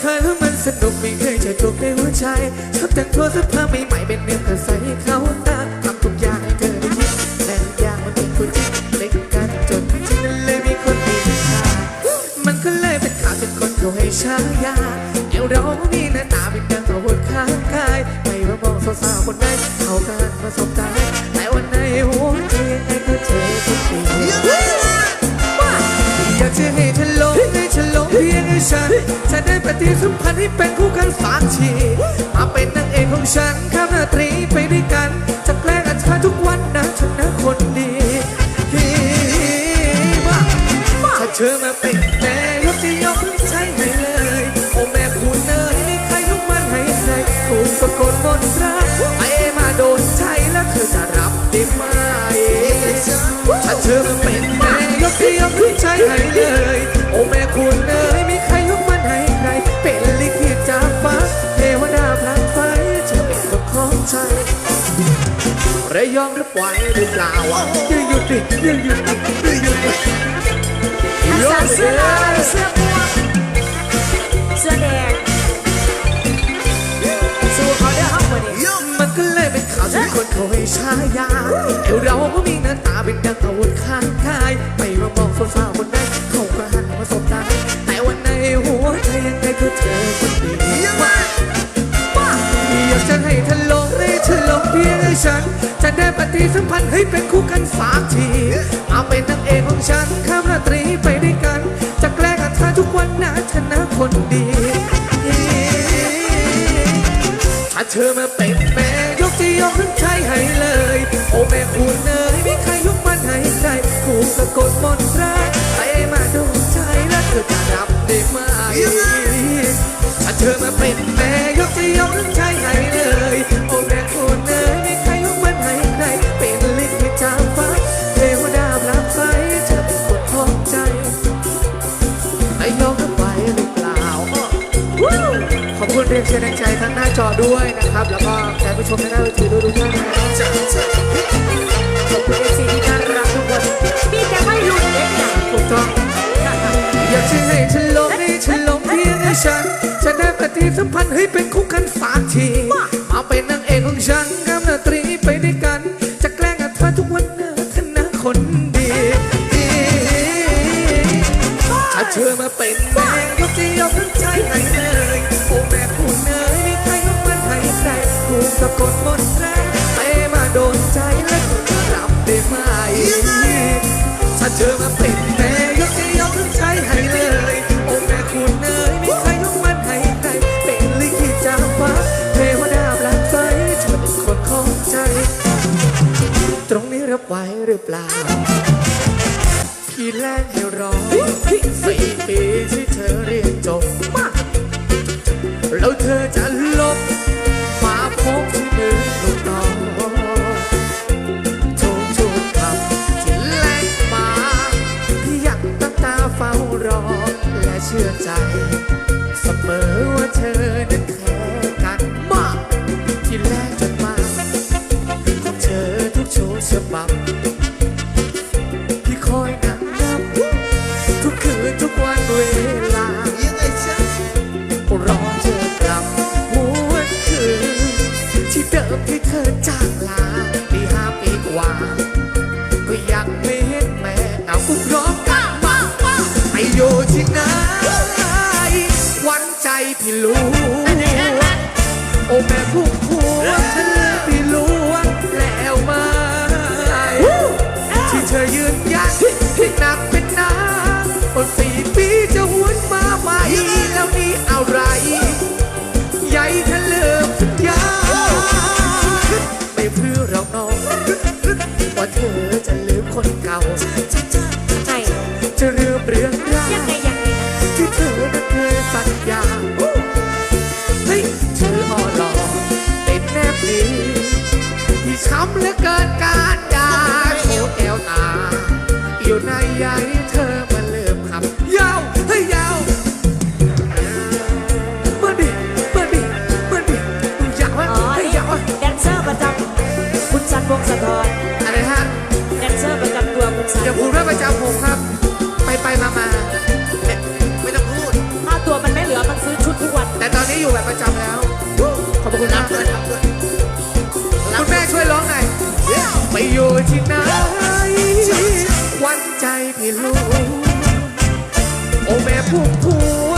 เธอแล้วมันสนุกไม่เคยจะถูกในหัวใจชอบแต่งตัวเสื้อผ้าใหม่ๆเป็นเนื้อเธอใส่เขาตาทำทุกอย่างให้เธอได้ยินแต่อย่างมันเป็นคนจริงเล็กกันจนจริงนั้นเลยมีคนมีวิชามันก็เลยเป็นข่าวจนคนเขาให้ฉายาเดี๋ยวเรามีหน้าตาเป็นดังเอาหัวข้างกายไม่ว่ามองสาวๆคนไหนเขากันมาสบตา ฉัน จะได้ปฏิสัมพันธ์ให้เป็นคู่กันฝากทีมาเป็นนางเอกของฉันข้ามราตรีไปด้วยกัน จะแกล้งกับเธอทุกวันนะฉันนะคนดีมาถ้าเธอมาเป็นแม่ยกจะยกให้ใช่ให้เลย โอ้แม่คุณเนยไม่ใครยกมันให้ใครถูกสะกดมนตราไปมาโดนใจแล้วเธอจะรับได้ไหมถ้าเธอมาเป็นแม่ยกที่ยกขึ้ให้เลย ยองหรือปล่อยหรือเปล่าอะยืดหยุดดิยืดหยุดดิยืดหยุดดิอาสาเสื้อลายเสื้อม่วงเสื้อแดงสู้เขาเด้อห้องวันนี้มันก็เลยเป็นข่าวที่คนเขาให้ฉายาเดี๋ยวเราก็มีหน้าตาเป็นดังอาวุธข้างกาย ไม่มามองสาวๆคน ให้เป็นคู่กันสามทีมาเป็นนางเอกของฉันข้ามราตรีไปด้วยกัน จะแกล้งกับเธาทุกวันนะชนะคนดี ถ้าเธอมาเป็นแม่ จอด้วยนะครับ แล้วก็แฟนผู้ชมในหน้าเวทีด้วยทุกท่านนะครับขอบคุณเอฟซีที่น่ารักทุกคนมีแต่ไม่หลุดเด็กเนี่ยถูกต้องอยากจะให้ฉันหลงให้ฉันหลงเพียงให้ฉันจะได้ปฏิสัมพันธ์ให้เป็นคู่กันฝากทีมาเป็นนางเอกของฉันกับนาตรีไปด้วยกัน จะแกล้งกับเธอทุกวันนะเธอนะคนดีถ้าเธอมา เธอมาเป็นแม่ยกจะยกทั้งใจให้เลย โอ้แม่คุณเอ๋ยมีใครยกมันให้ใคร เป็นลิขิตจากฟ้าเทวดาปลัดไฟเธอเป็นคนของใจ ตรงนี้รับไว้หรือเปล่าพี่แรกให้รอสี่ปีที่เธอเรียนจบมาแล้วเธอจะ ชื่อใจ ใที่ไหนวันใจพี่ลูกโอ้แม่พุ่งพว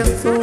I'm so.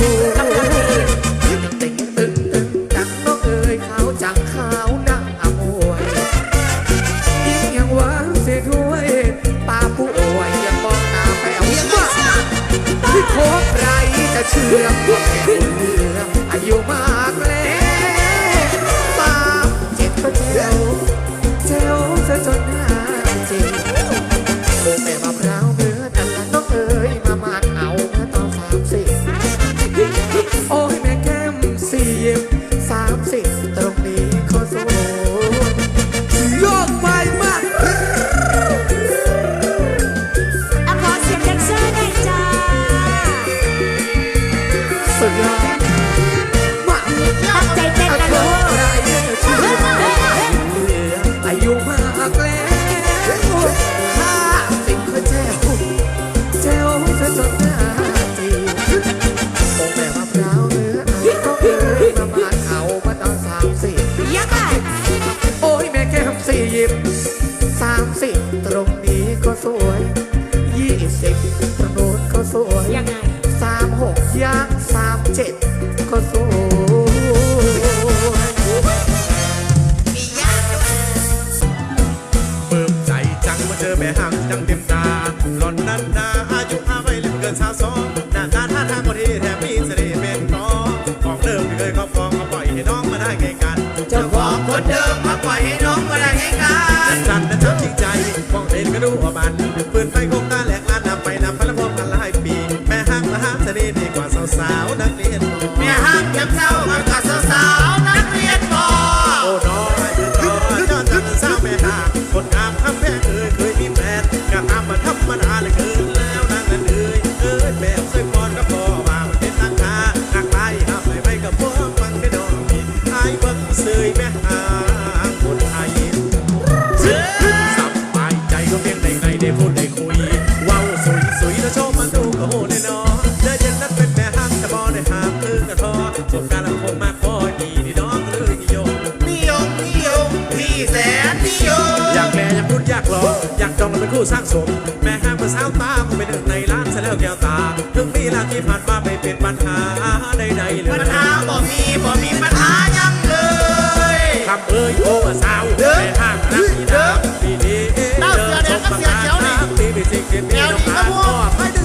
Lon nan na aju amai lim gan sa son من عالك เป็นคู่สร้างสม แม่ห้างเป็นสาวตาผมไป็นหนึ่งในร้านฉันแล้วแก้วตาถึงมีลาที่ผ่านมาไม่เป็นปัญหาใดๆเลยปัญหาบ่มีบ่มีปัญหายังเลยคำเอ้ยโอ้สาวแม่ห้างรักที่ดาวปีนี้เดินชมบางนาปีมีสิ่งเด่นดีน้องหาพ่อ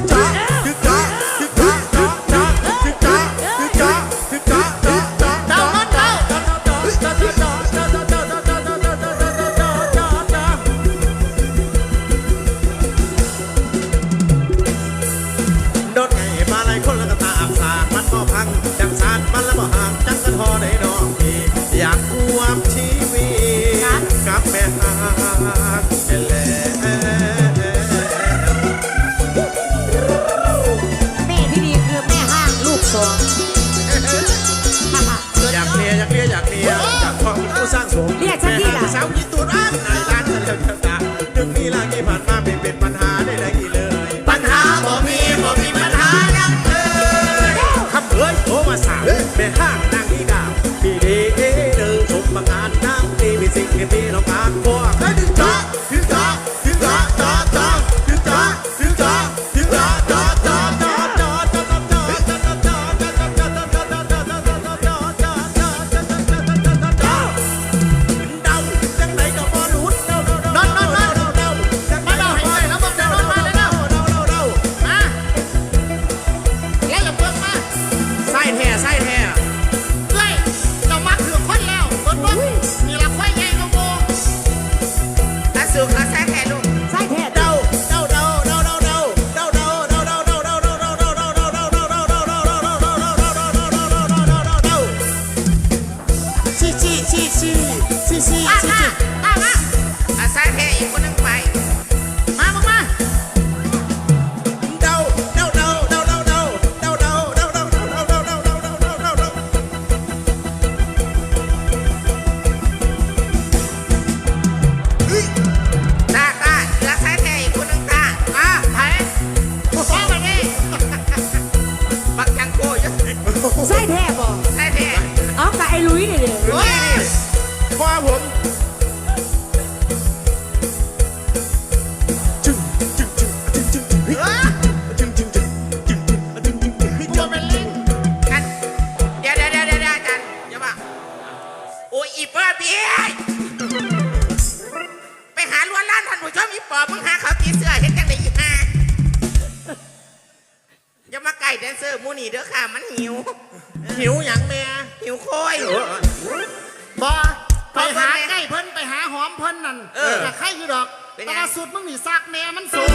หาหอมเพิ่นนั่นเออแต่ใครอยู่ดอกเป็นไง แต่ว่าสุดมึงนี่ซักแหน่มันสูง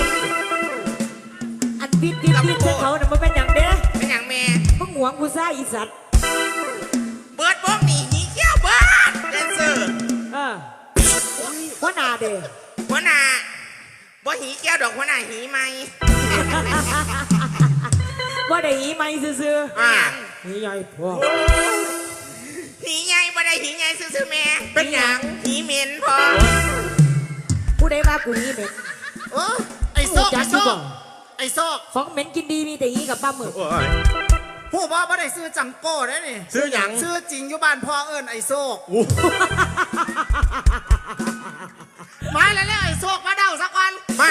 อันปิดปิดปิดใส่เขาน่ะมันเป็นหยังเด้เป็นอย่างแม่มึงหวงผู้ชายอีสัตว์เบิดบ้องนี่หีเขี้ยวเบิดแดนเซอร์เออว่าหนาเด้หัวหน้าบ่หีเขี้ยวดอกหัวหน้าหีไหมว่าได้หีไม่ซื่ออ่าๆหีใหญ่พอ หีใหญ่บ่ได้หีใหญ่ซื่อๆแม่เป็นหยัง หีเหม็นพอ ผู้ใดว่ากูหีเหม็นโอ้ไอ้โซกจัไอ้กโซอยู่บ่กไอ้โซกของเหม็นกินดีมีแต่หีกับปลาหมึก โอ้ยผู้บ่บ่ได้ซื้อจังโก้ได้นี่ซื้อหยังซื้อจริงอยู่บ้านพ่อเอิ้นไอ้โซกโอ้มาแล้วแล้วไอ้โซกมาเดาสักวันมา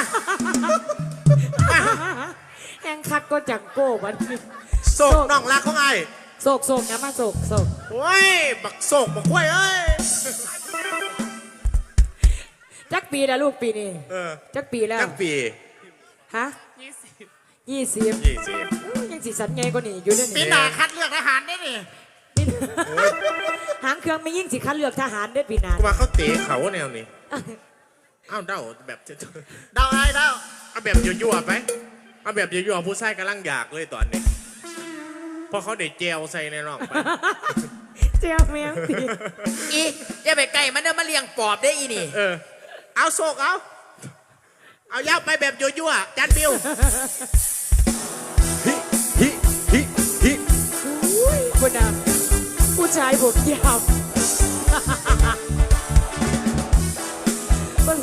แหงคักก็จังโก้บัดนี้โศกน้องรักของไอ้โศกโศกนะมาโศกโศกโอ้ยบักโศกบักห้วยเอ้ย จักปีแล้วลูกปีนี้เออจักปีแล้วตั้งปีฮะยี่สิบยี่สิบยี่สิบยังสิสันไงกว่านี่อยู่เนี่ยปีนี่หน้าคัดเลือกทหารได้นี่หางเครื่องไม่ยิ่งสิคัดเลือกทหารเด็ดปีหนากูว่าเขาเตะเขาแนวนี้เอ้าเด้าแบบจะเดาไอ้เดาเอาแบบยั่วๆไปเอาแบบยั่วๆผู้ชายกำลังอยากเลยตอนนี้เพราะเขาเด็ดเจลใส่ในน่องไปเจ้าแมงตีอีอย่าไปไก่มันเด้อมาเลี้ยงปอบได้อีนี่ เออ เอาโศกเอา เอายาวไปแบบยั่วๆจันบิวฮิฮิฮิฮิอุ้ยคนน่ะผู้ชายผมยาวมัน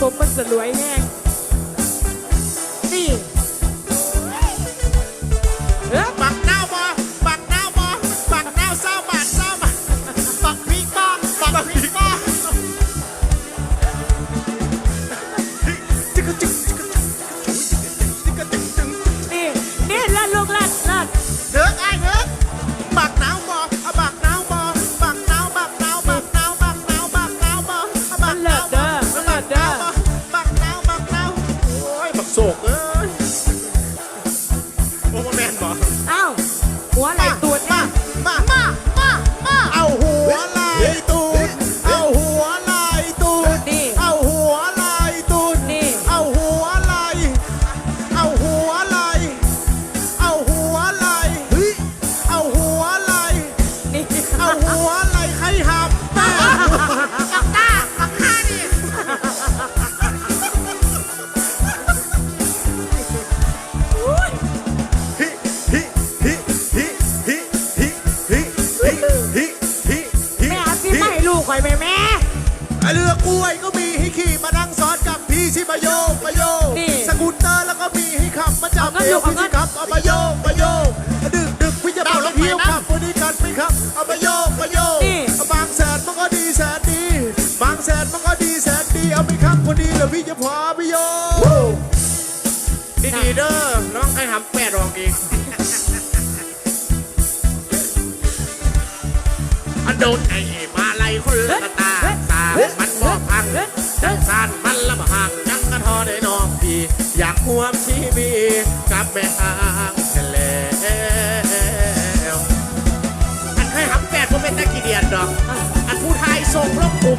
ผมมันสลวยแห้ง เรือกล้วยก็มีให้ขี่มานั่งซ้อนกับพี่ชิมาโยกมาโยกนี่สกูตเตอร์แล้วก็มีให้ขับมาจับเอางั้นเอวเอางั้พี่น ขับเอามาโยกมาโยกดึกดึกพี่จะไปเที่ยวขับคนนี้กันไหมครับเอามาโยกมาโยกนี่บางแสนมันก็ดีแสนดีบางแสนมันก็ดีแสนดีเอาไปครับคนดีแล้วพี่จะพาไปโยกดีๆเด้อน้องใครหำแปดออกอีกอันโดนไอ้มาไล่คนละตาตา มันบ่พังจังสานมันละบ่ห่างจังกระทอได้น้องพี่ อยากควมชีวีกับแม่ทางแล้วอันใคยหำแปดผมเป็นตะกี้เดียนดอก อันผู้ไทยส่งลงกลุ่ม